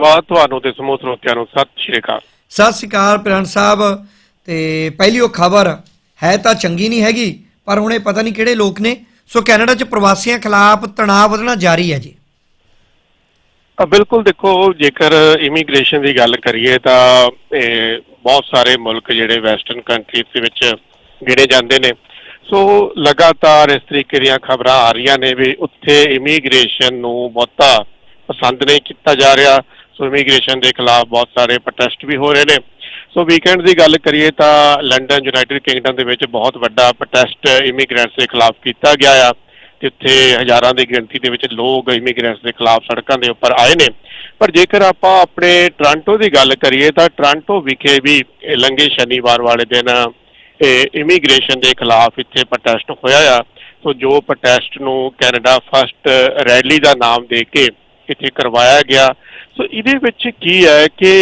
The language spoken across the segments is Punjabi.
ਧੰਨਵਾਦ ਤੁਹਾਨੂੰ ਤੇ ਸਮੂਹ ਸਰੋਤਿਆਂ ਨੂੰ। ਸਤਿ ਸ਼੍ਰੀ ਅਕਾਲ। ਸਤਿ ਸ਼੍ਰੀ ਅਕਾਲ ਪ੍ਰਣ ਸਾਹਿਬ। ਤੇ ਪਹਿਲੀ ਉਹ ਖਬਰ ਹੈ ਤਾਂ ਚੰਗੀ ਨਹੀਂ ਹੈਗੀ ਪਰ ਹੁਣ ਇਹ ਪਤਾ ਨਹੀਂ ਕਿਹੜੇ ਲੋਕ ਨੇ। ਸੋ ਕੈਨੇਡਾ 'ਚ ਪ੍ਰਵਾਸੀਆਂ ਖਿਲਾਫ ਤਣਾਅ ਵਧਣਾ ਜਾਰੀ ਹੈ ਜੀ। ਬਿਲਕੁਲ ਦੇਖੋ ਜੇਕਰ ਇਮੀਗ੍ਰੇਸ਼ਨ ਦੀ ਗੱਲ ਕਰੀਏ ਤਾਂ ਇਹ ਬਹੁਤ ਸਾਰੇ ਮੁਲਕ ਜਿਹੜੇ ਵੈਸਟਰਨ ਕੰਟਰੀਜ਼ ਦੇ ਵਿੱਚ ਗਿਣੇ ਜਾਂਦੇ ਨੇ। ਸੋ ਲਗਾਤਾਰ ਇਸ ਤਰੀਕੇ ਦੀਆਂ ਖਬਰਾਂ ਆ ਰਹੀਆਂ ਨੇ ਵੀ ਉੱਥੇ ਇਮੀਗ੍ਰੇਸ਼ਨ ਨੂੰ ਬਹੁਤਾ ਪਸੰਦ ਨਹੀਂ ਕੀਤਾ ਜਾ ਰਿਹਾ। ਸੋ ਇਮੀਗ੍ਰੇਸ਼ਨ ਦੇ ਖਿਲਾਫ ਬਹੁਤ ਸਾਰੇ ਪ੍ਰੋਟੈਸਟ ਵੀ ਹੋ ਰਹੇ ਨੇ। ਸੋ ਵੀਕਐਂਡ ਦੀ ਗੱਲ ਕਰੀਏ ਤਾਂ ਲੰਡਨ ਯੂਨਾਈਟਿਡ ਕਿੰਗਡਮ ਦੇ ਵਿੱਚ ਬਹੁਤ ਵੱਡਾ ਪ੍ਰੋਟੈਸਟ ਇਮੀਗ੍ਰੈਂਟਸ ਦੇ ਖਿਲਾਫ ਕੀਤਾ ਗਿਆ ਆ। ਜਿੱਥੇ ਹਜ਼ਾਰਾਂ ਦੀ ਗਿਣਤੀ ਦੇ ਵਿੱਚ ਲੋਕ ਇਮੀਗ੍ਰੈਂਟਸ ਦੇ ਖਿਲਾਫ ਸੜਕਾਂ ਦੇ ਉੱਪਰ ਆਏ ਨੇ। ਪਰ ਜੇਕਰ ਆਪਾਂ ਆਪਣੇ ਟ੍ਰਾਂਟੋ ਦੀ ਗੱਲ ਕਰੀਏ ਤਾਂ ਟ੍ਰਾਂਟੋ ਵਿਖੇ ਵੀ ਇਹ ਲੰਘੇ ਸ਼ਨੀਵਾਰ ਵਾਲੇ ਦਿਨ ਇਮੀਗ੍ਰੇਸ਼ਨ ਦੇ ਖਿਲਾਫ ਇੱਥੇ ਪ੍ਰੋਟੈਸਟ ਹੋਇਆ ਆ। ਸੋ ਜੋ ਪ੍ਰੋਟੈਸਟ ਨੂੰ ਕੈਨੇਡਾ ਫਸਟ ਰੈਲੀ ਦਾ ਨਾਮ ਦੇ ਕੇ ਇੱਥੇ ਕਰਵਾਇਆ ਗਿਆ। ਸੋ ਇਹਦੇ ਵਿੱਚ ਕੀ ਹੈ ਕਿ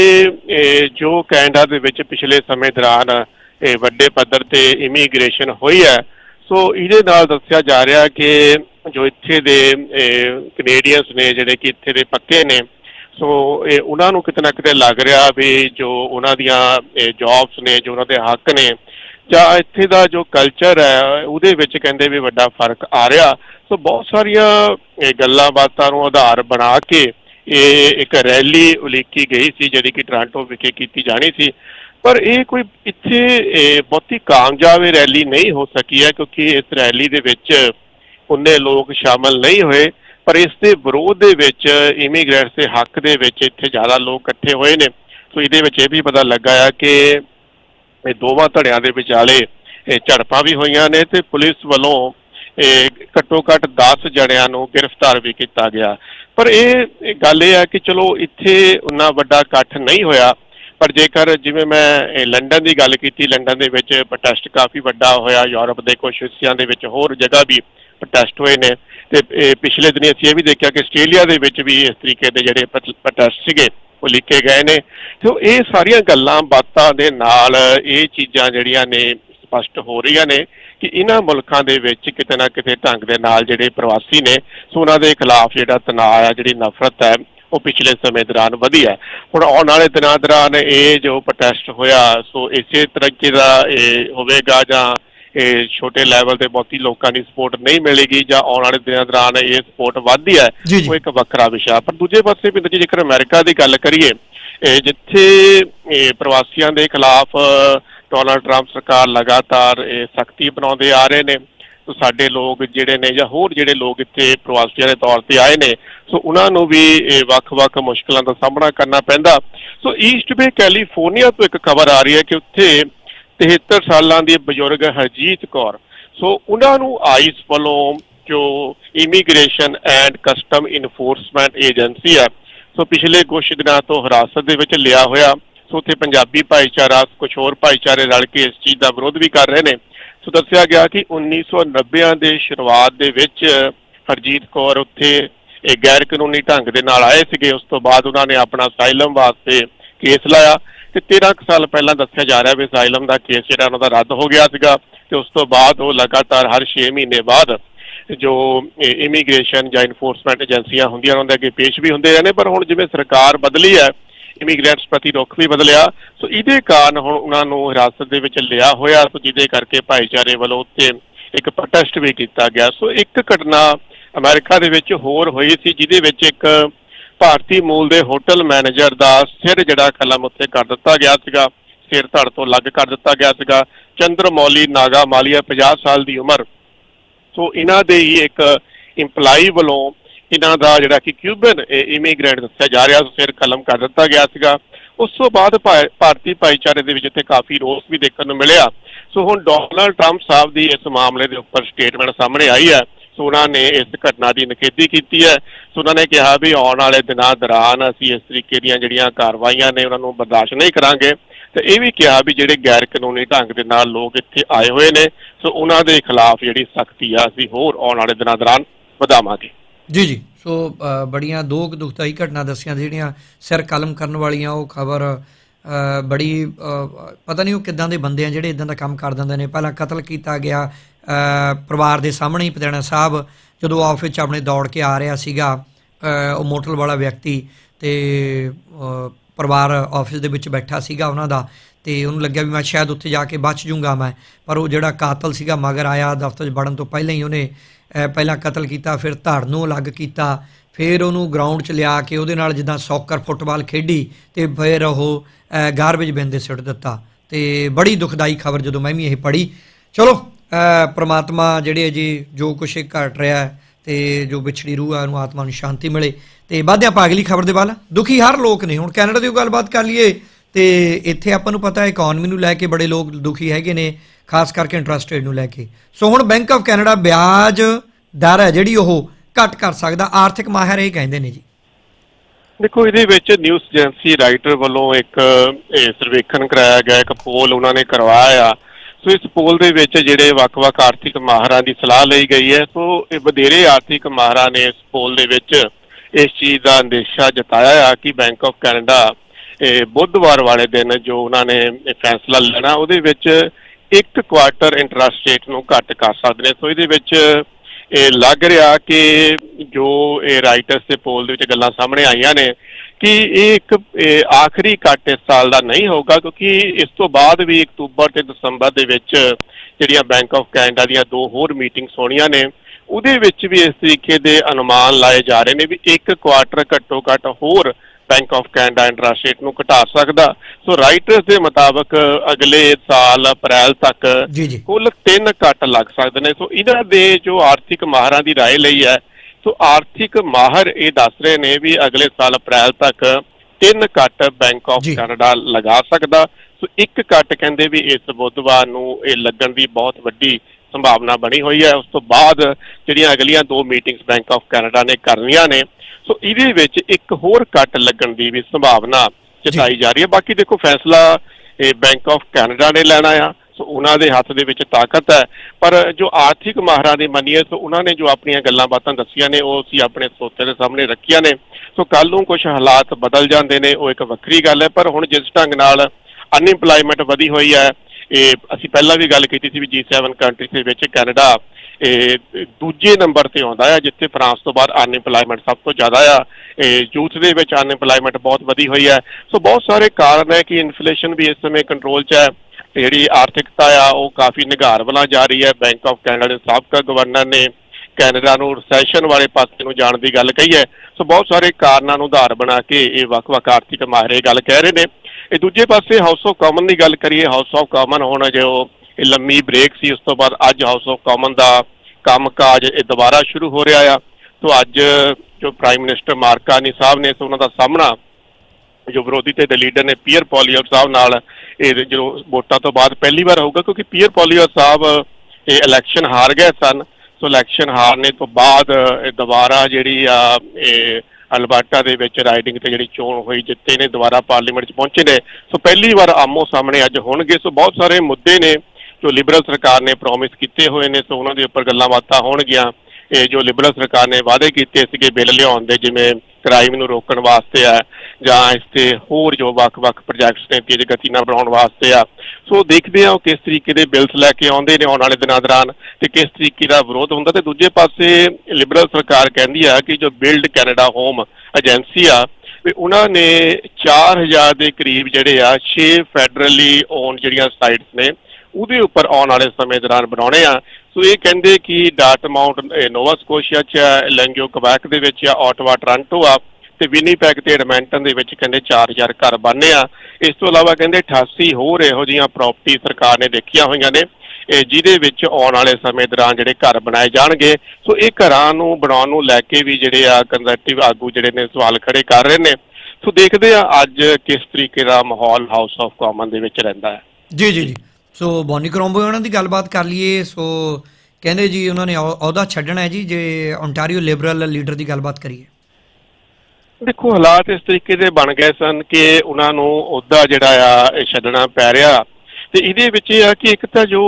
ਜੋ ਕੈਨੇਡਾ ਦੇ ਵਿੱਚ ਪਿਛਲੇ ਸਮੇਂ ਦੌਰਾਨ, ਇਹ ਵੱਡੇ ਪੱਧਰ ਤੇ ਇਮੀਗ੍ਰੇਸ਼ਨ ਹੋਈ ਹੈ, ਸੋ ਇਹਦੇ ਨਾਲ ਦੱਸਿਆ ਜਾ ਰਿਹਾ ਕਿ ਜੋ ਇੱਥੇ ਦੇ ਕੈਨੇਡੀਅਨਸ ਨੇ ਜਿਹੜੇ ਕਿ ਇੱਥੇ ਦੇ ਪੱਕੇ ਨੇ, ਸੋ ਇਹ ਉਹਨਾਂ ਨੂੰ ਕਿਤੇ ਨਾ ਕਿਤੇ ਲੱਗ ਰਿਹਾ ਵੀ ਜੋ ਉਹਨਾਂ ਦੀਆਂ ਜੌਬਸ ਨੇ, ਜੋ ਉਹਨਾਂ ਦੇ ਹੱਕ ਨੇ ਜਾਂ ਇੱਥੇ ਦਾ ਜੋ ਕਲਚਰ ਹੈ, ਉਹਦੇ ਵਿੱਚ ਕਹਿੰਦੇ ਵੀ ਵੱਡਾ ਫ਼ਰਕ ਆ ਰਿਹਾ। ਸੋ ਬਹੁਤ ਸਾਰੀਆਂ ਇਹ ਗੱਲਾਂ ਬਾਤਾਂ ਨੂੰ ਆਧਾਰ ਬਣਾ ਕੇ ਇਹ ਇੱਕ ਰੈਲੀ ਉਲੀਕੀ ਗਈ ਸੀ, ਜਿਹੜੀ ਕਿ ਟ੍ਰਾਂਟੋ ਵਿਖੇ ਕੀਤੀ ਜਾਣੀ ਸੀ। ਪਰ ਇਹ ਕੋਈ ਇੱਥੇ ਬਹੁਤੀ ਕਾਮਯਾਬ ਇਹ ਰੈਲੀ ਨਹੀਂ ਹੋ ਸਕੀ ਹੈ, ਕਿਉਂਕਿ ਇਸ ਰੈਲੀ ਦੇ ਵਿੱਚ ਉਨੇ ਲੋਕ ਸ਼ਾਮਲ ਨਹੀਂ ਹੋਏ। ਪਰ ਇਸ ਦੇ ਵਿਰੋਧ ਦੇ ਵਿੱਚ ਇਮੀਗ੍ਰੈਂਟਸ ਦੇ ਹੱਕ ਦੇ ਵਿੱਚ ਇੱਥੇ ਜ਼ਿਆਦਾ ਲੋਕ ਇਕੱਠੇ ਹੋਏ ਨੇ। ਸੋ ਇਹਦੇ ਵਿੱਚ ਇਹ ਵੀ ਪਤਾ ਲੱਗਾ ਆ ਕਿ ਇਹ ਦੋਵਾਂ ਧੜਿਆਂ ਦੇ ਵਿਚਾਲੇ ਇਹ ਝੜਪਾਂ ਵੀ ਹੋਈਆਂ ਨੇ ਤੇ ਪੁਲਿਸ ਵੱਲੋਂ ਇਹ ਘੱਟੋ ਘੱਟ 10 ਜਣਿਆਂ ਨੂੰ ਗ੍ਰਿਫਤਾਰ ਵੀ ਕੀਤਾ ਗਿਆ। ਪਰ ਇਹ ਗੱਲ ਇਹ ਹੈ ਕਿ ਚਲੋ ਇੱਥੇ ਉਨਾ ਵੱਡਾ ਇਕੱਠ ਨਹੀਂ ਹੋਇਆ, ਪਰ ਜੇਕਰ ਜਿਵੇਂ ਮੈਂ ਲੰਡਨ ਦੀ ਗੱਲ ਕੀਤੀ, ਲੰਡਨ ਦੇ ਵਿੱਚ ਪ੍ਰੋਟੈਸਟ ਕਾਫੀ ਵੱਡਾ ਹੋਇਆ, ਯੂਰਪ ਦੇ ਕੁਝ ਹਿੱਸਿਆਂ ਦੇ ਵਿੱਚ ਹੋਰ ਜਗ੍ਹਾ ਵੀ ਪ੍ਰੋਟੈਸਟ ਹੋਏ ਨੇ ਤੇ ਇਹ ਪਿਛਲੇ ਦਿਨੀ ਅਸੀਂ ਇਹ ਵੀ ਦੇਖਿਆ ਕਿ ਆਸਟ੍ਰੇਲੀਆ ਦੇ ਵਿੱਚ ਵੀ ਇਸ ਤਰੀਕੇ ਦੇ ਜਿਹੜੇ ਪ੍ਰੋਟੈਸਟ ਸੀਗੇ ਉਹ ਲਿਖੇ ਗਏ ਨੇ। ਸੋ ਇਹ ਸਾਰੀਆਂ ਗੱਲਾਂ ਬਾਤਾਂ ਦੇ ਨਾਲ ਇਹ ਚੀਜ਼ਾਂ ਜਿਹੜੀਆਂ ਨੇ, ਸਪਸ਼ਟ ਹੋ ਰਹੀਆਂ ਨੇ ਕਿ ਇਹਨਾਂ ਮੁਲਕਾਂ ਦੇ ਵਿੱਚ ਕਿਤੇ ਨਾ ਕਿਤੇ ਢੰਗ ਦੇ ਨਾਲ ਜਿਹੜੇ ਪ੍ਰਵਾਸੀ ਨੇ, ਸੋ ਉਹਨਾਂ ਦੇ ਖਿਲਾਫ ਜਿਹੜਾ ਤਣਾਅ ਆ, ਜਿਹੜੀ ਨਫ਼ਰਤ ਹੈ, ਉਹ ਪਿਛਲੇ ਸਮੇਂ ਦੌਰਾਨ ਵਧੀ ਹੈ। ਹੁਣ ਆਉਣ ਵਾਲੇ ਦਿਨਾਂ ਦੌਰਾਨ ਇਹ ਜੋ ਪ੍ਰੋਟੈਸਟ ਹੋਇਆ, ਸੋ ਇਸੇ ਤਰੀਕੇ ਦਾ ਇਹ ਹੋਵੇਗਾ ਜਾਂ ਇਹ ਛੋਟੇ ਲੈਵਲ ਤੇ ਬਹੁਤੀ ਲੋਕਾਂ ਦੀ ਸਪੋਰਟ ਨਹੀਂ ਮਿਲੇਗੀ ਜਾਂ ਆਉਣ ਵਾਲੇ ਦਿਨਾਂ ਦੌਰਾਨ ਇਹ ਸਪੋਰਟ ਵੱਧਦੀ ਹੈ। ਉਹ ਇੱਕ ਵੱਖਰਾ ਵਿਸ਼ਾ ਪਰ ਦੂਜੇ ਪਾਸੇ ਵੀ ਜੇ ਜੇਕਰ ਅਮਰੀਕਾ ਦੀ ਗੱਲ ਕਰੀਏ ਇਹ ਜਿੱਥੇ ਇਹ ਪ੍ਰਵਾਸੀਆਂ ਦੇ ਖਿਲਾਫ ਡੋਨਾਲਡ ਟਰੰਪ ਸਰਕਾਰ ਲਗਾਤਾਰ ਇਹ ਸਖਤੀ ਬਣਾਉਂਦੇ ਆ ਰਹੇ ਨੇ ਸੋ ਸਾਡੇ ਲੋਕ ਜਿਹੜੇ ਨੇ ਜਾਂ ਹੋਰ ਜਿਹੜੇ ਲੋਕ ਇੱਥੇ ਪ੍ਰਵਾਸੀਆਂ ਦੇ ਤੌਰ ਤੇ ਆਏ ਨੇ ਸੋ ਉਹਨਾਂ ਨੂੰ ਵੀ ਇਹ ਵੱਖ-ਵੱਖ ਮੁਸ਼ਕਲਾਂ ਦਾ ਸਾਹਮਣਾ ਕਰਨਾ ਪੈਂਦਾ ਸੋ ਈਸਟ ਬੇ ਕੈਲੀਫੋਰਨੀਆ ਤੋਂ ਇੱਕ ਖਬਰ ਆ ਰਹੀ ਹੈ ਕਿ ਉੱਥੇ 73 ਸਾਲਾਂ ਦੀ ਬਜ਼ੁਰਗ ਹਰਜੀਤ ਕੌਰ। ਸੋ ਉਹਨਾਂ ਨੂੰ ਆਈਸ ਵੱਲੋਂ ਜੋ immigration and customs enforcement agency ਹੈ, ਸੋ ਪਿਛਲੇ ਕੁਝ ਦਿਨਾਂ ਤੋਂ ਹਿਰਾਸਤ ਦੇ ਵਿੱਚ ਲਿਆ ਹੋਇਆ, ਸੋ ਉੱਥੇ ਪੰਜਾਬੀ ਭਾਈਚਾਰਾ ਕੁਝ ਹੋਰ ਭਾਈਚਾਰੇ ਰਲ ਕੇ ਇਸ ਚੀਜ਼ ਦਾ ਵਿਰੋਧ ਵੀ ਕਰ ਰਹੇ ਨੇ। ਸੋ ਦੱਸਿਆ ਗਿਆ ਕਿ 1990 ਦੇ ਸ਼ੁਰੂਆਤ ਦੇ ਵਿੱਚ ਹਰਜੀਤ ਕੌਰ ਉੱਥੇ ਇਹ ਗੈਰ ਕਾਨੂੰਨੀ ਢੰਗ ਦੇ ਨਾਲ ਆਏ ਸੀਗੇ। ਉਸ ਤੋਂ ਬਾਅਦ ਉਹਨਾਂ ਨੇ ਆਪਣਾ ਅਸਾਈਲਮ ਵਾਸਤੇ ਕੇਸ ਲਾਇਆ। ਤੇ 13 ਕੁ ਸਾਲ ਪਹਿਲਾਂ ਦੱਸਿਆ ਜਾ ਰਿਹਾ ਵੀ ਅਸਾਈਲਮ ਦਾ ਕੇਸ ਜਿਹੜਾ ਉਹਨਾਂ ਦਾ ਰੱਦ ਹੋ ਗਿਆ ਸੀਗਾ ਤੇ ਉਸ ਤੋਂ ਬਾਅਦ ਉਹ ਲਗਾਤਾਰ ਹਰ 6 ਮਹੀਨੇ ਬਾਅਦ ਜੋ ਇਮੀਗ੍ਰੇਸ਼ਨ ਜਾਂ ਇਨਫੋਰਸਮੈਂਟ ਏਜੰਸੀਆਂ ਹੁੰਦੀਆਂ ਉਹਨਾਂ ਦੇ ਅੱਗੇ ਪੇਸ਼ ਵੀ ਹੁੰਦੇ ਰਹੇ ਨੇ ਪਰ ਹੁਣ ਜਿਵੇਂ ਸਰਕਾਰ ਬਦਲੀ ਹੈ ਇਮੀਗ੍ਰੈਂਟਸ ਪ੍ਰਤੀ ਰੁਖ ਵੀ ਬਦਲਿਆ, ਸੋ ਇਹਦੇ ਕਾਰਨ ਹੁਣ ਉਹਨਾਂ ਨੂੰ ਹਿਰਾਸਤ ਦੇ ਵਿੱਚ ਲਿਆ ਹੋਇਆ, ਸੋ ਜਿਹਦੇ ਕਰਕੇ ਭਾਈਚਾਰੇ ਵੱਲੋਂ ਉੱਤੇ ਇੱਕ ਪ੍ਰੋਟੈਸਟ ਵੀ ਕੀਤਾ ਗਿਆ। ਸੋ ਇੱਕ ਘਟਨਾ ਅਮਰੀਕਾ ਦੇ ਵਿੱਚ ਹੋਰ ਹੋਈ ਸੀ, ਜਿਹਦੇ ਵਿੱਚ ਇੱਕ ਭਾਰਤੀ ਮੂਲ ਦੇ ਹੋਟਲ ਮੈਨੇਜਰ ਦਾ ਸਿਰ ਜਿਹੜਾ ਕਲਮ ਉੱਤੇ ਕਰ ਦਿੱਤਾ ਗਿਆ ਸੀਗਾ। ਸਿਰ ਧੜ ਤੋਂ ਅਲੱਗ ਕਰ ਦਿੱਤਾ ਗਿਆ ਸੀਗਾ। ਚੰਦਰਮੌਲੀ ਨਾਗਾ ਮਾਲੀਆ 50 ਸਾਲ ਦੀ ਉਮਰ। ਸੋ ਇਹਨਾਂ ਦੇ ਹੀ ਇੱਕ ਇੰਪਲਾਈ ਵੱਲੋਂ ਇਹਨਾਂ ਦਾ ਜਿਹੜਾ ਕਿ ਕਿਊਬਨ ਇਮੀਗ੍ਰੈਂਟ ਦੱਸਿਆ ਜਾ ਰਿਹਾ, ਸਿਰ ਕਲਮ ਕਰ ਦਿੱਤਾ ਗਿਆ ਸੀਗਾ। ਉਸ ਤੋਂ ਬਾਅਦ ਭਾ- ਭਾਰਤੀ ਭਾਈਚਾਰੇ ਦੇ ਵਿੱਚ ਇੱਥੇ ਕਾਫੀ ਰੋਸ ਵੀ ਦੇਖਣ ਨੂੰ ਮਿਲਿਆ। ਸੋ ਹੁਣ ਡੋਨਲਡ ਟਰੰਪ ਸਾਹਿਬ ਦੀ ਇਸ ਮਾਮਲੇ ਦੇ ਉੱਪਰ ਸਟੇਟਮੈਂਟ ਸਾਹਮਣੇ ਆਈ ਹੈ। ਸੋ ਨੇ ਇਸ ਘਟਨਾ ਦੀ ਨਿਖੇਧੀ ਕੀਤੀ ਹੈ। ਸੋ ਉਹਨਾਂ ਨੇ ਕਿਹਾ ਵੀ ਆਉਣ ਵਾਲੇ ਦਿਨਾਂ ਦੌਰਾਨ ਅਸੀਂ ਇਸ ਤਰੀਕੇ ਦੀਆਂ ਜਿਹੜੀਆਂ ਕਾਰਵਾਈਆਂ ਨੇ ਉਹਨਾਂ ਨੂੰ ਬਰਦਾਸ਼ਤ ਨਹੀਂ ਕਰਾਂਗੇ। ਤੇ ਇਹ ਵੀ ਕਿਹਾ ਵੀ ਜਿਹੜੇ ਗੈਰ ਕਾਨੂੰਨੀ ਢੰਗ ਦੇ ਨਾਲ ਲੋਕ ਇੱਥੇ ਆਏ ਹੋਏ ਨੇ ਸੋ ਉਹਨਾਂ ਦੇ ਖਿਲਾਫ ਜਿਹੜੀ ਸਖਤੀ ਆ ਅਸੀਂ ਹੋਰ ਆਉਣ ਵਾਲੇ ਦਿਨਾਂ ਦੌਰਾਨ ਵਧਾਵਾਂਗੇ। ਜੀ ਜੀ। ਸੋ ਬੜੀਆਂ ਦੁੱਖ ਦੁਖਦਾਈ ਘਟਨਾ ਦੱਸੀਆਂ ਜਿਹੜੀਆਂ ਸਿਰ ਕਲਮ ਕਰਨ ਵਾਲੀਆਂ ਉਹ ਖਬਰ ਬੜੀ ਅ, ਪਤਾ ਨਹੀਂ ਉਹ ਕਿੱਦਾਂ ਦੇ ਬੰਦੇ ਆ ਜਿਹੜੇ ਇਦਾਂ ਦਾ ਕੰਮ ਕਰ ਦਿੰਦੇ ਨੇ। ਪਹਿਲਾਂ ਕਤਲ ਕੀਤਾ ਗਿਆ ਪਰਿਵਾਰ ਦੇ ਸਾਹਮਣੇ ਹੀ ਪਤਿਆਣਾ ਸਾਹਿਬ ਜਦੋਂ ਆਫਿਸ 'ਚ ਆਪਣੇ ਦੌੜ ਕੇ ਆ ਰਿਹਾ ਸੀਗਾ ਉਹ ਮੋਟਲ ਵਾਲਾ ਵਿਅਕਤੀ ਤੇ ਪਰਿਵਾਰ ਆਫਿਸ ਦੇ ਵਿੱਚ ਬੈਠਾ ਸੀਗਾ ਉਹਨਾਂ ਦਾ ਤੇ ਉਹਨੂੰ ਲੱਗਿਆ ਵੀ ਮੈਂ ਸ਼ਾਇਦ ਉੱਥੇ ਜਾ ਕੇ ਬਚ ਜੂੰਗਾ ਮੈਂ, ਪਰ ਉਹ ਜਿਹੜਾ ਕਾਤਲ ਸੀਗਾ ਮਗਰ ਆਇਆ, ਦਫ਼ਤਰ 'ਚ ਵੜਨ ਤੋਂ ਪਹਿਲਾਂ ਹੀ ਉਹਨੇ ਪਹਿਲਾਂ ਕਤਲ ਕੀਤਾ, ਫਿਰ ਧੜ ਨੂੰ ਅਲੱਗ ਕੀਤਾ, ਫਿਰ ਉਹਨੂੰ ਗਰਾਊਂਡ 'ਚ ਲਿਆ ਕੇ ਉਹਦੇ ਨਾਲ ਜਿੱਦਾਂ ਸੌਕਰ ਫੁੱਟਬਾਲ ਖੇਡੀ ਤੇ ਫਿਰ ਉਹ ਗਾਰਬੇਜ ਬਿੰਦੇ ਸੁੱਟ ਦਿੱਤਾ ਤੇ ਬੜੀ ਦੁਖਦਾਈ ਖਬਰ ਜਦੋਂ ਮੈਂ ਵੀ ਇਹ ਪੜ੍ਹੀ। ਚਲੋ ਪ੍ਰਮਾਤਮਾ ਜਿਹੜੇ ਹੈ ਜੀ, ਜੋ ਕੁਛ ਇਹ ਘਟ ਰਿਹਾ ਹੈ ਤੇ ਜੋ ਵਿਛੜੀ ਰੂਹ ਆ, ਉਹਨੂੰ ਆਤਮਾ ਨੂੰ ਸ਼ਾਂਤੀ ਮਿਲੇ। ਤੇ ਵਾਧੇ ਆਪਾਂ ਅਗਲੀ ਖਬਰ ਦੇ ਵੱਲ। ਦੁਖੀ ਹਰ ਲੋਕ ਨੇ। ਹੁਣ ਕੈਨੇਡਾ ਦੀ ਗੱਲਬਾਤ ਕਰ ਲਈਏ, ਤੇ ਇੱਥੇ ਆਪਾਂ ਨੂੰ ਪਤਾ ਹੈ ਇਕਨੋਮੀ ਨੂੰ ਲੈ ਕੇ ਬੜੇ ਲੋਕ ਦੁਖੀ ਹੈਗੇ ਨੇ, ਖਾਸ ਕਰਕੇ ਇੰਟਰਸਟ ਰੇਟ ਨੂੰ ਲੈ ਕੇ। ਸੋ ਹੁਣ ਬੈਂਕ ਆਫ ਕੈਨੇਡਾ ਵਿਆਜ ਦਰ ਹੈ ਜਿਹੜੀ ਉਹ ਘੱਟ ਕਰ ਸਕਦਾ। ਆਰਥਿਕ ਮਾਹਿਰ ਇਹ ਕਹਿੰਦੇ ਨੇ ਜੀ। ਦੇਖੋ, ਇਹਦੇ ਵਿੱਚ ਨਿਊਜ਼ ਏਜੰਸੀ ਰਾਈਟਰ ਵੱਲੋਂ ਇੱਕ ਸਰਵੇਖਣ ਕਰਾਇਆ ਗਿਆ, ਇੱਕ ਪੋਲ ਉਹਨਾਂ ਨੇ ਕਰਵਾਇਆ। ਸੋ ਇਸ ਪੋਲ ਦੇ ਵਿੱਚ ਜਿਹੜੇ ਵੱਖ-ਵੱਖ ਆਰਥਿਕ ਮਾਹਰਾਂ ਦੀ ਸਲਾਹ ਲਈ ਗਈ ਹੈ, ਸੋ ਇਹ ਵਧੇਰੇ ਆਰਥਿਕ ਮਾਹਰਾਂ ਨੇ ਇਸ ਪੋਲ ਦੇ ਵਿੱਚ ਇਸ ਚੀਜ਼ ਦਾ ਅੰਦੇਸ਼ਾ ਜਤਾਇਆ ਆ ਕਿ ਬੈਂਕ ਆਫ ਕੈਨੇਡਾ ਇਹ ਬੁੱਧਵਾਰ ਵਾਲੇ ਦਿਨ ਜੋ ਉਹਨਾਂ ਨੇ ਫੈਸਲਾ ਲੈਣਾ, ਉਹਦੇ ਵਿੱਚ ਇੱਕ ਕੁਆਟਰ ਇੰਟਰਸਟ ਰੇਟ ਨੂੰ ਘੱਟ ਕਰ ਸਕਦੇ ਨੇ। ਸੋ ਇਹਦੇ ਵਿੱਚ ਇਹ ਲੱਗ ਰਿਹਾ ਕਿ ਜੋ ਇਹ ਰਾਈਟਰਸ ਦੇ ਪੋਲ ਦੇ ਵਿੱਚ ਗੱਲਾਂ ਸਾਹਮਣੇ ਆਈਆਂ ਨੇ ਕਿ ਇਹ ਇੱਕ ਇਹ ਆਖਰੀ ਕੱਟ ਇਸ ਸਾਲ ਦਾ ਨਹੀਂ ਹੋਊਗਾ ਕਿਉਂਕਿ ਇਸ ਤੋਂ ਬਾਅਦ ਵੀ ਅਕਤੂਬਰ ਤੇ ਦਸੰਬਰ ਦੇ ਵਿੱਚ ਜਿਹੜੀਆਂ ਬੈਂਕ ਆਫ ਕੈਨੇਡਾ ਦੀਆਂ ਦੋ ਹੋਰ ਮੀਟਿੰਗਸ ਹੋਣੀਆਂ ਨੇ ਉਹਦੇ ਵਿੱਚ ਵੀ ਇਸ ਤਰੀਕੇ ਦੇ ਅਨੁਮਾਨ ਲਾਏ ਜਾ ਰਹੇ ਨੇ ਵੀ ਇੱਕ ਕੁਆਟਰ ਘੱਟੋ ਘੱਟ ਹੋਰ Bank of Canada interest rate ਨੂੰ ਘਟਾ ਸਕਦਾ ਸੋ ਰਾਈਟਰਸ ਦੇ ਮੁਤਾਬਕ ਅਗਲੇ ਸਾਲ ਅਪ੍ਰੈਲ ਤੱਕ ਜੀ ਜੀ ਕੁੱਲ ਤਿੰਨ ਕੱਟ ਲੱਗ ਸਕਦੇ ਨੇ ਸੋ ਇਹਨਾਂ ਦੇ ਜੋ ਆਰਥਿਕ ਮਾਹਰਾਂ ਦੀ رائے ਲਈ ਹੈ ਸੋ ਆਰਥਿਕ ਮਾਹਰ ਇਹ ਦੱਸ ਰਹੇ ਨੇ ਵੀ ਅਗਲੇ ਸਾਲ ਅਪ੍ਰੈਲ ਤੱਕ ਤਿੰਨ ਕੱਟ ਬੈਂਕ ਆਫ। ਕੈਨੇਡਾ ਲਗਾ ਸਕਦਾ। ਸੋ ਇੱਕ ਕੱਟ ਕਹਿੰਦੇ ਵੀ ਇਸ ਬੁੱਧਵਾਰ ਨੂੰ ਇਹ ਲੱਗਣ ਦੀ ਬਹੁਤ ਵੱਡੀ ਸੰਭਾਵਨਾ ਬਣੀ ਹੋਈ ਹੈ। ਉਸ ਤੋਂ ਬਾਅਦ ਜਿਹੜੀਆਂ ਅਗਲੀਆਂ ਦੋ ਮੀਟਿੰਗਸ ਬੈਂਕ ਆਫ ਕੈਨੇਡਾ ਨੇ ਕਰਨੀਆਂ ਨੇ ਸੋ ਇਹਦੇ ਵਿੱਚ ਇੱਕ ਹੋਰ ਕੱਟ ਲੱਗਣ ਦੀ ਵੀ ਸੰਭਾਵਨਾ ਜਤਾਈ ਜਾ ਰਹੀ ਹੈ। ਬਾਕੀ ਦੇਖੋ ਫੈਸਲਾ ਇਹ ਬੈਂਕ ਆਫ ਕੈਨੇਡਾ ਨੇ ਲੈਣਾ ਆ। ਸੋ ਉਹਨਾਂ ਦੇ ਹੱਥ ਦੇ ਵਿੱਚ ਤਾਕਤ ਹੈ। ਪਰ ਜੋ ਆਰਥਿਕ ਮਾਹਰਾਂ ਦੀ ਮੰਨੀਏ ਸੋ ਉਹਨਾਂ ਨੇ ਜੋ ਆਪਣੀਆਂ ਗੱਲਾਂ ਬਾਤਾਂ ਦੱਸੀਆਂ ਨੇ, ਉਹ ਅਸੀਂ ਆਪਣੇ ਸਰੋਤਿਆਂ ਦੇ ਸਾਹਮਣੇ ਰੱਖੀਆਂ ਨੇ। ਸੋ ਕੱਲ ਨੂੰ ਕੁਝ ਹਾਲਾਤ ਬਦਲ ਜਾਂਦੇ ਨੇ, ਉਹ ਇੱਕ ਵੱਖਰੀ ਗੱਲ ਹੈ। ਪਰ ਹੁਣ ਜਿਸ ਢੰਗ ਨਾਲ ਅਨਇੰਪਲੋਇਮੈਂਟ ਵਧੀ ਹੋਈ ਹੈ, ਇਹ ਅਸੀਂ ਪਹਿਲਾਂ ਵੀ ਗੱਲ ਕੀਤੀ ਸੀ ਵੀ G7 ਕੰਟਰੀਜ਼ ਦੇ ਵਿੱਚ ਕੈਨੇਡਾ ਇਹ ਦੂਜੇ ਨੰਬਰ ਤੇ ਆਉਂਦਾ ਹੈ ਜਿੱਥੇ ਫਰਾਂਸ ਤੋਂ ਬਾਅਦ ਅਨਇੰਪਲੋਇਮੈਂਟ ਸਭ ਤੋਂ ਜ਼ਿਆਦਾ ਆ। ਇਹ ਯੂਥ ਦੇ ਵਿੱਚ ਅਨਇੰਪਲੋਇਮੈਂਟ ਬਹੁਤ ਵਧੀ ਹੋਈ ਹੈ। ਸੋ ਬਹੁਤ ਸਾਰੇ ਕਾਰਨ ਹੈ ਕਿ ਇਨਫਲੇਸ਼ਨ ਵੀ ਇਸ ਸਮੇਂ ਕੰਟਰੋਲ 'ਚ ਹੈ। ਜਿਹੜੀ ਆਰਥਿਕਤਾ ਆ, ਉਹ ਕਾਫੀ ਨਿਘਾਰ ਬਣਾ ਜਾ ਰਹੀ ਹੈ। ਬੈਂਕ ਆਫ ਕੈਨੇਡਾ ਦੇ ਸਾਬਕਾ ਗਵਰਨਰ ਨੇ ਕੈਨੇਡਾ ਨੂੰ ਰੈਸੈਸ਼ਨ ਵਾਲੇ ਪਾਸੇ ਨੂੰ ਜਾਣ ਦੀ ਗੱਲ ਕਹੀ ਹੈ। ਸੋ ਬਹੁਤ ਸਾਰੇ ਕਾਰਨਾਂ ਨੂੰ ਆਧਾਰ ਬਣਾ ਕੇ ਇਹ ਵੱਖ-ਵੱਖ ਆਰਥਿਕ ਮਾਹਿਰੇ ਗੱਲ ਕਹਿ ਰਹੇ ਨੇ। ਇਹ ਦੂਜੇ ਪਾਸੇ ਹਾਊਸ ਆਫ ਕਾਮਨ ਦੀ ਗੱਲ ਕਰੀਏ ਹਾਊਸ ਆਫ ਕਾਮਨ ਹੁਣ ਜੋ ਲੰਮੀ ਬ੍ਰੇਕ ਸੀ, ਉਸ ਤੋਂ ਬਾਅਦ ਅੱਜ ਹਾਊਸ ਆਫ ਕਾਮਨ ਦਾ ਕੰਮਕਾਜ ਇਹ ਦੁਬਾਰਾ ਸ਼ੁਰੂ ਹੋ ਰਿਹਾ ਆ। ਸੋ ਅੱਜ ਜੋ ਪ੍ਰਾਈਮ ਮਿਨਿਸਟਰ ਮਾਰਕਾਨੀ ਸਾਹਿਬ ਨੇ, ਸੋ ਉਹਨਾਂ ਦਾ ਸਾਹਮਣਾ ਜੋ ਵਿਰੋਧੀ ਧਿਰ ਦੇ ਲੀਡਰ ਨੇ ਪੀਅਰ ਪੋਲੀਓ ਸਾਹਿਬ ਨਾਲ ਇਹ ਜੋ ਵੋਟਾਂ ਤੋਂ ਬਾਅਦ ਪਹਿਲੀ ਵਾਰ ਹੋਊਗਾ, ਕਿਉਂਕਿ ਪੀਅਰ ਪੋਲੀਓ ਸਾਹਿਬ, ਇਹ ਇਲੈਕਸ਼ਨ ਹਾਰ ਗਏ ਸਨ। ਸੋ ਇਲੈਕਸ਼ਨ ਹਾਰਨੇ ਤੋਂ ਬਾਅਦ ਇਹ ਦੁਬਾਰਾ ਜਿਹੜੀ ਆ, ਇਹ ਅਲਬਰਟਾ ਦੇ ਵਿੱਚ ਰਾਈਡਿੰਗ ਤੇ ਜਿਹੜੀ ਚੋਣ ਹੋਈ, ਜਿੱਤੇ ਨੇ, ਦੁਬਾਰਾ ਪਾਰਲੀਮੈਂਟ 'ਚ ਪਹੁੰਚੇ ਨੇ। ਸੋ ਪਹਿਲੀ ਵਾਰ ਆਮੋ ਸਾਹਮਣੇ ਅੱਜ ਹੋਣਗੇ। ਸੋ ਬਹੁਤ ਸਾਰੇ ਮੁੱਦੇ ਨੇ ਜੋ ਲਿਬਰਲ ਸਰਕਾਰ ਨੇ ਪ੍ਰੋਮਿਸ ਕੀਤੇ ਹੋਏ ਨੇ। ਸੋ ਉਹਨਾਂ ਦੇ ਉੱਪਰ ਗੱਲਾਂ ਬਾਤਾਂ ਹੋਣਗੀਆਂ। ਇਹ ਜੋ ਲਿਬਰਲ ਸਰਕਾਰ ਨੇ ਵਾਅਦੇ ਕੀਤੇ ਸੀਗੇ ਬਿੱਲ ਲਿਆਉਣ ਦੇ, ਜਿਵੇਂ ਕ੍ਰਾਈਮ ਨੂੰ ਰੋਕਣ ਵਾਸਤੇ ਆ ਜਾਂ ਇਸ ਤੇ ਹੋਰ ਜੋ ਵੱਖ-ਵੱਖ ਪ੍ਰੋਜੈਕਟਸ ਨੇ ਤੇਜ਼ ਗਤੀ ਨਾਲ ਬਣਾਉਣ ਵਾਸਤੇ ਆ। ਸੋ ਦੇਖਦੇ ਆ ਉਹ ਕਿਸ ਤਰੀਕੇ ਦੇ ਬਿੱਲਸ ਲੈ ਕੇ ਆਉਂਦੇ ਨੇ ਆਉਣ ਵਾਲੇ ਦਿਨਾਂ ਦੌਰਾਨ ਤੇ ਕਿਸ ਤਰੀਕੇ ਦਾ ਵਿਰੋਧ ਹੁੰਦਾ। ਤੇ ਦੂਜੇ ਪਾਸੇ ਲਿਬਰਲ ਸਰਕਾਰ ਕਹਿੰਦੀ ਆ ਕਿ ਜੋ ਬਿਲਡ ਕੈਨੇਡਾ ਹੋਮ ਏਜੰਸੀ ਆ, ਵੀ ਉਹਨਾਂ ਨੇ 4000 ਦੇ ਕਰੀਬ ਜਿਹੜੇ ਆ 6 ਫੈਡਰਲੀ ਓਨ ਜਿਹੜੀਆਂ ਸਾਈਟਸ ਨੇ, ਉਹਦੇ ਉੱਪਰ ਆਉਣ ਵਾਲੇ ਸਮੇਂ ਦੌਰਾਨ ਬਣਾਉਣੇ ਆ। ਸੋ ਇਹ ਕਹਿੰਦੇ ਕਿ ਡਾਟ ਮਾਊਂਟ ਨੋਵਾ ਸਕੋਸ਼ੀਆ ਚ ਆ, ਲੈਂਗਿਓ ਕਬੈਕ ਦੇ ਵਿੱਚ ਆ ਆਟਵਾ ਟ੍ਰਾਂਟੋ ਆ ਤੇ ਵਿਨੀਪੈਗ ਤੇ ਐਡਮੈਂਟਨ ਦੇ ਵਿੱਚ ਕਹਿੰਦੇ 4000 ਘਰ ਬਣਨੇ ਆ। ਇਸ ਤੋਂ ਇਲਾਵਾ ਕਹਿੰਦੇ 88 ਹੋਰ ਇਹੋ ਜਿਹੀਆਂ ਪ੍ਰਾਪਰਟੀ ਸਰਕਾਰ ਨੇ ਦੇਖੀਆਂ ਹੋਈਆਂ ਨੇ ਜਿਹਦੇ ਵਿੱਚ ਆਉਣ ਵਾਲੇ ਸਮੇਂ ਦੌਰਾਨ ਜਿਹੜੇ ਘਰ ਬਣਾਏ ਜਾਣਗੇ। ਸੋ ਇਹ ਘਰਾਂ ਨੂੰ ਬਣਾਉਣ ਨੂੰ ਲੈ ਕੇ ਵੀ ਜਿਹੜੇ ਆ ਕੰਜ਼ਰਵੇਟਿਵ ਆਗੂ ਜਿਹੜੇ ਨੇ ਸਵਾਲ ਖੜੇ ਕਰ ਰਹੇ ਨੇ। ਸੋ ਦੇਖਦੇ ਆ ਅੱਜ ਕਿਸ ਤਰੀਕੇ ਦਾ ਮਾਹੌਲ ਹਾਊਸ ਆਫ ਕਾਮਨ ਦੇ ਵਿੱਚ ਰਹਿੰਦਾ ਹੈ। ਜੀ ਜੀ ਜੀ। ਸੋ ਬੌਨੀ ਕਰੋਂਬੋ ਉਹਨਾਂ ਦੀ ਗੱਲਬਾਤ ਕਰ ਲਈਏ। ਸੋ ਕਹਿੰਦੇ ਜੀ ਉਹਨਾਂ ਨੇ ਅਹੁਦਾ ਛੱਡਣਾ ਹੈ ਜੀ, ਜੇ ਓਨਟਾਰੀਓ ਲਿਬਰਲ ਲੀਡਰ ਦੀ ਗੱਲਬਾਤ ਕਰੀਏ। ਦੇਖੋ, ਹਾਲਾਤ ਇਸ ਤਰੀਕੇ ਦੇ ਬਣ ਗਏ ਸਨ ਕਿ ਉਹਨਾਂ ਨੂੰ ਉਹਦਾ ਜਿਹੜਾ ਆ ਛੱਡਣਾ ਪੈ ਰਿਹਾ। ਤੇ ਇਹਦੇ ਵਿੱਚ ਇਹ ਆ ਕਿ ਇੱਕ ਤਾਂ ਜੋ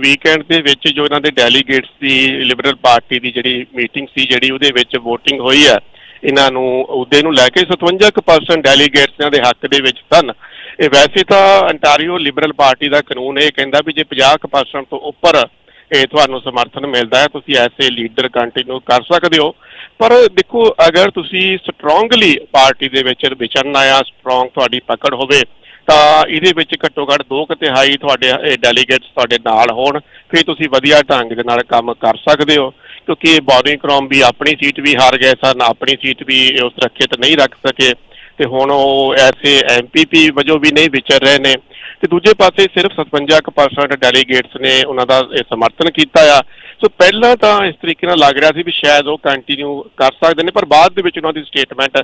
ਵੀਕਐਂਡ ਦੇ ਵਿੱਚ ਜੋ ਇਹਨਾਂ ਦੇ ਡੈਲੀਗੇਟਸ ਦੀ ਲਿਬਰਲ ਪਾਰਟੀ ਦੀ ਜਿਹੜੀ ਮੀਟਿੰਗ ਸੀ, ਜਿਹੜੀ ਉਹਦੇ ਵਿੱਚ VOTING ਹੋਈ ਹੈ, ਇਹਨਾਂ ਨੂੰ ਉਹਦੇ ਨੂੰ ਲੈ ਕੇ 57% ਡੈਲੀਗੇਟਸ ਇਹਨਾਂ ਦੇ ਹੱਕ ਦੇ ਵਿੱਚ ਸਨ। ਇਹ ਵੈਸੇ ਤਾਂ ਅੰਟਾਰੀਓ ਲਿਬਰਲ ਪਾਰਟੀ ਦਾ ਕਾਨੂੰਨ ਇਹ ਕਹਿੰਦਾ ਵੀ ਜੇ 50% ਤੋਂ ਉੱਪਰ ਇਹ ਤੁਹਾਨੂੰ ਸਮਰਥਨ ਮਿਲਦਾ ਹੈ, ਤੁਸੀਂ ਐਸੇ ਲੀਡਰ ਕੰਟੀਨਿਊ ਕਰ ਸਕਦੇ ਹੋ। ਪਰ ਦੇਖੋ, ਅਗਰ ਤੁਸੀਂ ਸਟਰੋਂਗਲੀ ਪਾਰਟੀ ਦੇ ਵਿੱਚ ਵਿਚਰਨਾ ਆ ਸਟਰੋਂਗ ਤੁਹਾਡੀ ਪਕੜ ਹੋਵੇ, ਤਾਂ ਇਹਦੇ ਵਿੱਚ ਘੱਟੋ ਘੱਟ ਦੋ ਕੁ ਤਿਹਾਈ ਤੁਹਾਡੇ ਡੈਲੀਗੇਟਸ ਤੁਹਾਡੇ ਨਾਲ ਹੋਣ, ਫਿਰ ਤੁਸੀਂ ਵਧੀਆ ਢੰਗ ਦੇ ਨਾਲ ਕੰਮ ਕਰ ਸਕਦੇ ਹੋ। ਕਿਉਂਕਿ ਬੌਰਿੰਗ ਕਰੋਮ ਵੀ ਆਪਣੀ ਸੀਟ ਵੀ ਹਾਰ ਗਏ ਸਨ, ਆਪਣੀ ਸੀਟ ਵੀ ਉਹ ਸੁਰੱਖਿਅਤ ਨਹੀਂ ਰੱਖ ਸਕੇ। ਤੇ ਹੁਣ ਉਹ ਐਸੇ ਐਮਪੀਪੀ ਵਜੋਂ ਵੀ ਨਹੀਂ ਵਿਚਰ ਰਹੇ ਨੇ। ਤੇ ਦੂਜੇ ਪਾਸੇ ਸਿਰਫ 57% ਡੈਲੀਗੇਟਸ ਨੇ ਉਹਨਾਂ ਦਾ ਇਹ ਸਮਰਥਨ ਕੀਤਾ ਆ। ਸੋ ਪਹਿਲਾਂ ਤਾਂ ਇਸ ਤਰੀਕੇ ਨਾਲ ਲੱਗ ਰਿਹਾ ਸੀ ਵੀ ਸ਼ਾਇਦ ਉਹ ਕੰਟੀਨਿਊ ਕਰ ਸਕਦੇ ਨੇ, ਪਰ ਬਾਅਦ ਦੇ ਵਿੱਚ ਉਹਨਾਂ ਦੀ ਸਟੇਟਮੈਂਟ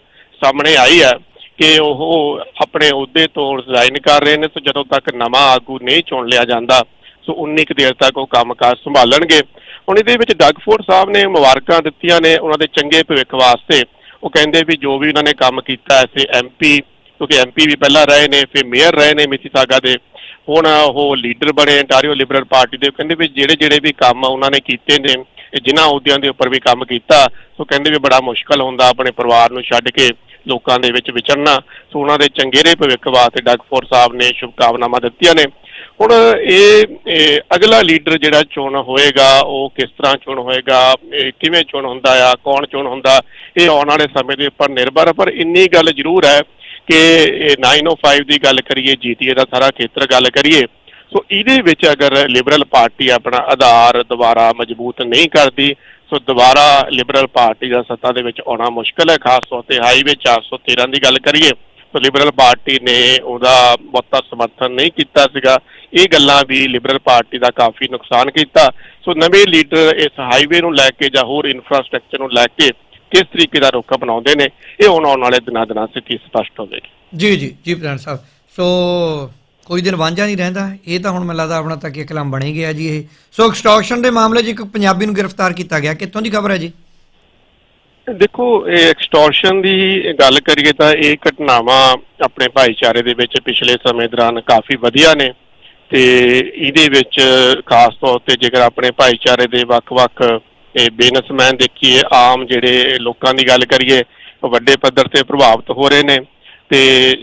ਸਾਹਮਣੇ ਆਈ ਹੈ ਕਿ ਉਹ ਆਪਣੇ ਅਹੁਦੇ ਤੋਂ ਰਿਜ਼ਾਈਨ ਕਰ ਰਹੇ ਨੇ। ਸੋ ਜਦੋਂ ਤੱਕ ਨਵਾਂ ਆਗੂ ਨਹੀਂ ਚੁਣ ਲਿਆ ਜਾਂਦਾ, ਸੋ ਉਨੀ ਕੁ ਦੇਰ ਤੱਕ ਉਹ ਕੰਮਕਾਜ ਸੰਭਾਲਣਗੇ। ਹੁਣ ਇਹਦੇ ਵਿੱਚ ਡਗਫੋਰਡ ਸਾਹਿਬ ਨੇ ਮੁਬਾਰਕਾਂ ਦਿੱਤੀਆਂ ਨੇ ਉਹਨਾਂ ਦੇ ਚੰਗੇ ਭਵਿੱਖ ਵਾਸਤੇ। ਉਹ ਕਹਿੰਦੇ ਵੀ ਜੋ ਵੀ ਉਹਨਾਂ ਨੇ ਕੰਮ ਕੀਤਾ ਐਸੇ ਐਮਪੀ ਕਿਉਂਕਿ ਐਮਪੀ ਵੀ ਪਹਿਲਾਂ ਰਹੇ ਨੇ, ਫਿਰ ਮੇਅਰ ਰਹੇ ਨੇ ਮਿਸੀਸਾਗਾ ਦੇ। ਹੁਣ ਉਹ ਲੀਡਰ ਬਣੇ ਅੰਟਾਰੀਓ ਲਿਬਰਲ ਪਾਰਟੀ ਦੇ ਕਹਿੰਦੇ ਵੀ ਜਿਹੜੇ ਜਿਹੜੇ ਵੀ ਕੰਮ ਉਹਨਾਂ ਨੇ ਕੀਤੇ ਨੇ, ਇਹ ਜਿਨ੍ਹਾਂ ਅਹੁਦਿਆਂ ਦੇ ਉੱਪਰ ਵੀ ਕੰਮ ਕੀਤਾ ਸੋ ਕਹਿੰਦੇ ਵੀ ਬੜਾ ਮੁਸ਼ਕਲ ਹੁੰਦਾ ਆਪਣੇ ਪਰਿਵਾਰ ਨੂੰ ਛੱਡ ਕੇ ਲੋਕਾਂ ਦੇ ਵਿੱਚ ਵਿਚਰਨਾ। ਸੋ ਉਹਨਾਂ ਦੇ ਚੰਗੇਰੇ ਭਵਿੱਖ ਵਾਸਤੇ ਡਗਫੋਰ ਸਾਹਿਬ ਨੇ ਸ਼ੁਭਕਾਮਨਾਵਾਂ ਦਿੱਤੀਆਂ ਨੇ। ਹੁਣ ਇਹ ਅਗਲਾ ਲੀਡਰ ਜਿਹੜਾ ਚੁਣ ਹੋਏਗਾ, ਉਹ ਕਿਸ ਤਰ੍ਹਾਂ ਚੁਣ ਹੋਏਗਾ ਕਿਵੇਂ ਚੁਣ ਹੁੰਦਾ ਆ, ਕੌਣ ਚੁਣ ਹੁੰਦਾ, ਇਹ ਆਉਣ ਵਾਲੇ ਸਮੇਂ ਦੇ ਉੱਪਰ ਨਿਰਭਰ ਹੈ ਪਰ ਇੰਨੀ ਗੱਲ ਜ਼ਰੂਰ ਹੈ ਕਿ ਇਹ 905 ਦੀ ਗੱਲ ਕਰੀਏ ਜੀਟੀਏ ਦਾ ਸਾਰਾ ਖੇਤਰ ਗੱਲ ਕਰੀਏ, ਸੋ ਇਹਦੇ ਵਿੱਚ ਅਗਰ ਲਿਬਰਲ ਪਾਰਟੀ ਆਪਣਾ ਆਧਾਰ ਦੁਬਾਰਾ ਮਜ਼ਬੂਤ ਨਹੀਂ ਕਰਦੀ, ਸੋ ਦੁਬਾਰਾ ਲਿਬਰਲ ਪਾਰਟੀ ਦਾ ਸੱਤਾ ਦੇ ਵਿੱਚ ਆਉਣਾ ਮੁਸ਼ਕਲ ਹੈ, ਖਾਸ ਤੌਰ ਤੇ ਹਾਈਵੇ 413 ਦੀ ਗੱਲ ਕਰੀਏ। ਲਿਬਰਲ ਪਾਰਟੀ ਨੇ ਉਹਦਾ ਬਹੁਤਾ ਸਮਰਥਨ ਨਹੀਂ ਕੀਤਾ ਸੀਗਾ। ਇਹ ਗੱਲਾਂ ਵੀ ਲਿਬਰਲ ਪਾਰਟੀ ਦਾ ਕਾਫੀ ਨੁਕਸਾਨ ਕੀਤਾ। ਸੋ ਨਵੇਂ ਲੀਡਰ ਇਸ ਹਾਈਵੇ ਨੂੰ ਲੈ ਕੇ ਜਾਂ ਹੋਰ ਇਨਫਰਾਸਟ੍ਰਕਚਰ ਨੂੰ ਲੈ ਕੇ ਕਿਸ ਤਰੀਕੇ ਦਾ ਰੁਖ ਬਣਾਉਂਦੇ ਨੇ, ਇਹ ਹੁਣ ਆਉਣ ਵਾਲੇ ਦਿਨਾਂ ਦਿਨਾਂ ਸਥਿਤੀ ਸਪਸ਼ਟ ਹੋਵੇਗੀ ਜੀ ਜੀ ਜੀ ਪ੍ਰਧਾਨ ਸਾਹਿਬ। ਸੋ ਕੋਈ ਦਿਨ ਵਾਂਝਾ ਨਹੀਂ ਰਹਿੰਦਾ। ਇਹ ਤਾਂ ਹੁਣ ਮੈਨੂੰ ਲੱਗਦਾ ਆਪਣਾ ਤੱਕ ਕਲਮ ਬਣ ਗਿਆ ਜੀ ਇਹ। ਸੋ ਐਕਸਟੋਰਸ਼ਨ ਦੇ ਮਾਮਲੇ 'ਚ ਇੱਕ ਪੰਜਾਬੀ ਨੂੰ ਗ੍ਰਿਫਤਾਰ ਕੀਤਾ ਗਿਆ। ਕਿੱਥੋਂ ਦੀ ਖਬਰ ਹੈ ਜੀ? ਦੇਖੋ, ਇਹ ਐਕਸਟੋਰਸ਼ਨ ਦੀ ਗੱਲ ਕਰੀਏ ਤਾਂ ਇਹ ਘਟਨਾਵਾਂ ਆਪਣੇ ਭਾਈਚਾਰੇ ਦੇ ਵਿੱਚ ਪਿਛਲੇ ਸਮੇਂ ਦੌਰਾਨ ਕਾਫੀ ਵਧੀਆ ਨੇ ਤੇ ਇਹਦੇ ਵਿੱਚ ਖਾਸ ਤੌਰ ਤੇ ਜੇਕਰ ਆਪਣੇ ਭਾਈਚਾਰੇ ਦੇ ਵੱਖ-ਵੱਖ, ਇਹ ਬਿਜ਼ਨਸਮੈਨ ਦੇਖੀਏ, ਆਮ ਜਿਹੜੇ ਲੋਕਾਂ ਦੀ ਗੱਲ ਕਰੀਏ, ਵੱਡੇ ਪੱਧਰ ਤੇ ਪ੍ਰਭਾਵਿਤ ਹੋ ਰਹੇ ਨੇ ਤੇ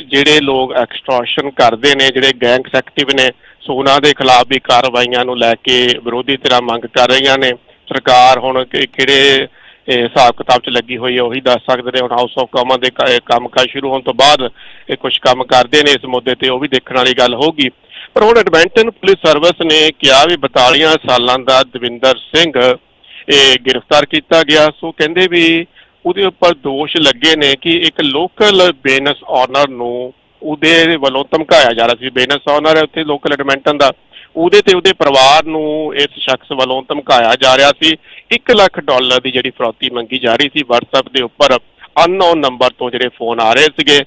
ਜਿਹੜੇ ਲੋਕ ਐਕਸਟੋਰਸ਼ਨ ਕਰਦੇ ਨੇ, ਜਿਹੜੇ ਗੈਂਗਸ ਐਕਟਿਵ ਨੇ, ਸੋ ਉਹਨਾਂ ਦੇ ਖਿਲਾਫ ਵੀ ਕਾਰਵਾਈਆਂ ਨੂੰ ਲੈ ਕੇ ਵਿਰੋਧੀ ਧਿਰਾਂ ਮੰਗ ਕਰ ਰਹੀਆਂ ਨੇ। ਸਰਕਾਰ ਹੁਣ ਕਿਹੜੇ ਇਹ ਹਿਸਾਬ ਕਿਤਾਬ 'ਚ ਲੱਗੀ ਹੋਈ ਹੈ, ਉਹੀ ਦੱਸ ਸਕਦੇ ਨੇ। ਹੁਣ ਹਾਊਸ ਆਫ ਕਾਮਨ ਦੇ ਕ- ਕੰਮ ਕਾਜ ਸ਼ੁਰੂ ਹੋਣ ਤੋਂ ਬਾਅਦ ਇਹ ਕੁਝ ਕੰਮ ਕਰਦੇ ਨੇ ਇਸ ਮੁੱਦੇ ਤੇ, ਉਹ ਵੀ ਦੇਖਣ ਵਾਲੀ ਗੱਲ ਹੋਊਗੀ। ਪਰ ਹੁਣ ਐਡਮਿੰਟਨ ਪੁਲਿਸ ਸਰਵਿਸ ਨੇ ਕਿਹਾ ਵੀ 42 ਸਾਲਾਂ ਦਾ ਦਵਿੰਦਰ ਸਿੰਘ, ਇਹ ਗ੍ਰਿਫਤਾਰ ਕੀਤਾ ਗਿਆ। ਸੋ ਕਹਿੰਦੇ ਵੀ ਉਹਦੇ ਉੱਪਰ ਦੋਸ਼ ਲੱਗੇ ਨੇ ਕਿ ਇੱਕ ਲੋਕਲ ਬਿਜ਼ਨਸ ਓਨਰ ਨੂੰ ਉਹਦੇ ਵੱਲੋਂ ਧਮਕਾਇਆ ਜਾ ਰਿਹਾ ਸੀ। ਬਿਜ਼ਨਸ ਓਨਰ ਹੈ ਉੱਥੇ ਲੋਕਲ ਐਡਮਿੰਟਨ ਦਾ। ਉਹਦੇ ਤੇ ਉਹਦੇ ਪਰਿਵਾਰ ਨੂੰ ਇਸ ਸ਼ਖਸ ਵੱਲੋਂ ਧਮਕਾਇਆ ਜਾ ਰਿਹਾ ਸੀ। 1 ਲੱਖ ਡਾਲਰ ਦੀ ਜਿਹੜੀ ਫਰੌਤੀ ਮੰਗੀ ਜਾ ਰਹੀ ਸੀ, WhatsApp ਦੇ ਉੱਪਰ ਅਨਨੋਨ ਨੰਬਰ ਤੋਂ ਜਿਹੜੇ ਫੋਨ ਆ ਰਹੇ ਸੀਗੇ।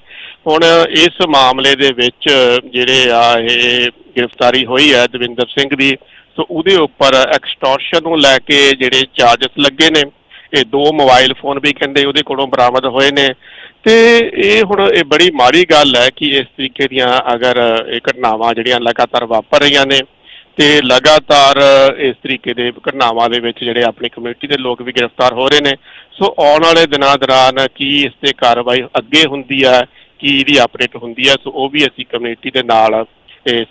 ਹੁਣ ਇਸ ਮਾਮਲੇ ਦੇ ਵਿੱਚ ਜਿਹੜੇ ਆ, ਇਹ ਗ੍ਰਿਫਤਾਰੀ ਹੋਈ ਹੈ ਦਵਿੰਦਰ ਸਿੰਘ ਦੀ। ਸੋ ਉਹਦੇ ਉੱਪਰ ਐਕਸਟੋਰਸ਼ਨ ਨੂੰ ਲੈ ਕੇ ਜਿਹੜੇ ਚਾਰजेस ਲੱਗੇ ਨੇ, ਇਹ ਦੋ ਮੋਬਾਈਲ ਫੋਨ ਵੀ ਕਹਿੰਦੇ ਉਹਦੇ ਕੋਲੋਂ ਬਰਾਮਦ ਹੋਏ ਨੇ। ਤੇ ਇਹ ਹੁਣ ਇਹ ਬੜੀ ਮਾੜੀ ਗੱਲ ਹੈ ਕਿ ਇਸ ਤਰੀਕੇ ਦੀਆਂ ਅਗਰ ਇਹ ਘਟਨਾਵਾਂ ਜਿਹੜੀਆਂ ਲਗਾਤਾਰ ਵਾਪਰ ਰਹੀਆਂ ਨੇ ਤੇ ਲਗਾਤਾਰ ਇਸ ਤਰੀਕੇ ਦੇ ਘਟਨਾਵਾਂ ਦੇ ਵਿੱਚ ਜਿਹੜੇ ਆਪਣੀ ਕਮਿਊਨਿਟੀ ਦੇ ਲੋਕ ਵੀ ਗ੍ਰਿਫਤਾਰ ਹੋ ਰਹੇ ਨੇ। ਸੋ ਆਉਣ ਵਾਲੇ ਦਿਨਾਂ ਦੌਰਾਨ ਕੀ ਇਸ ਤੇ ਕਾਰਵਾਈ ਅੱਗੇ ਹੁੰਦੀ ਹੈ, ਕੀ ਇਹਦੀ ਆਪਰੇਟ ਹੁੰਦੀ ਹੈ, ਸੋ ਉਹ ਵੀ ਅਸੀਂ ਕਮਿਊਨਿਟੀ ਦੇ ਨਾਲ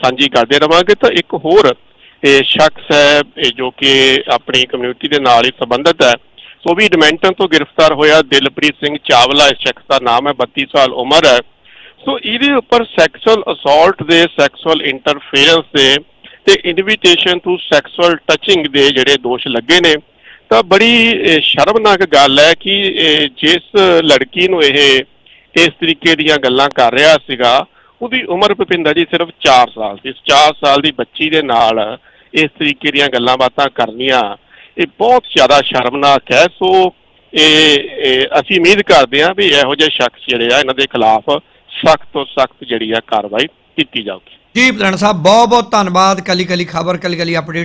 ਸਾਂਝੀ ਕਰਦੇ ਰਵਾਂਗੇ। ਤਾਂ ਇੱਕ ਹੋਰ, ਇਹ ਸ਼ਖਸ ਹੈ ਜੋ ਕਿ ਆਪਣੀ ਕਮਿਊਨਿਟੀ ਦੇ ਨਾਲ ਹੀ ਸੰਬੰਧਿਤ ਹੈ। ਸੋ ਵੀ ਡਿਮੈਂਟਨ ਤੋਂ ਗ੍ਰਿਫਤਾਰ ਹੋਇਆ। ਦਿਲਪ੍ਰੀਤ ਸਿੰਘ ਚਾਵਲਾ ਇਸ ਸ਼ਖਸ ਦਾ ਨਾਮ ਹੈ 32 ਸਾਲ ਉਮਰ ਹੈ। ਸੋ ਇਹਦੇ ਉੱਪਰ ਸੈਕਸੁਅਲ ਅਸੌਲਟ ਦੇ ਸੈਕਸੁਅਲ ਇੰਟਰਫੇਰੈਂਸ ਦੇ ਤੇ ਇਨਵੀਟੇਸ਼ਨ ਟੂ ਸੈਕਸੁਅਲ ਟੱਚਿੰਗ ਦੇ ਜਿਹੜੇ ਦੋਸ਼ ਲੱਗੇ ਨੇ, ਤਾਂ ਬੜੀ ਸ਼ਰਮਨਾਕ ਗੱਲ ਹੈ ਕਿ ਜਿਸ ਲੜਕੀ ਨੂੰ ਇਹ ਇਸ ਤਰੀਕੇ ਦੀਆਂ ਗੱਲਾਂ ਕਰ ਰਿਹਾ ਸੀਗਾ, ਉਹਦੀ ਉਮਰ ਭੁਪਿੰਦਰ ਜੀ ਸਿਰਫ 4 ਸਾਲ ਸੀ। ਇਸ 4 ਸਾਲ ਦੀ ਬੱਚੀ ਦੇ ਨਾਲ ਇਸ ਤਰੀਕੇ ਦੀਆਂ ਗੱਲਾਂ ਬਾਤਾਂ ਕਰਨੀਆਂ, ਇਹ ਬਹੁਤ ਜ਼ਿਆਦਾ ਸ਼ਰਮਨਾਕ ਹੈ। ਸੋ ਇਹ, ਅਸੀਂ ਉਮੀਦ ਕਰਦੇ ਹਾਂ ਵੀ ਇਹੋ ਜਿਹੇ ਸ਼ਖਸ ਜਿਹੜੇ ਆ, ਇਹਨਾਂ ਦੇ ਖਿਲਾਫ ਸਖਤ ਤੋਂ ਸਖਤ ਜਿਹੜੀ ਆ ਕਾਰਵਾਈ ਕੀਤੀ ਜਾਊਗੀ। ਜੀ ਪ੍ਰਧਾਨ ਸਾਹਿਬ ਬਹੁਤ ਬਹੁਤ ਧੰਨਵਾਦ। ਕਲੀ ਕਲੀ ਖਬਰ ਕਲੀ ਕਲੀ ਅਪਡੇਟ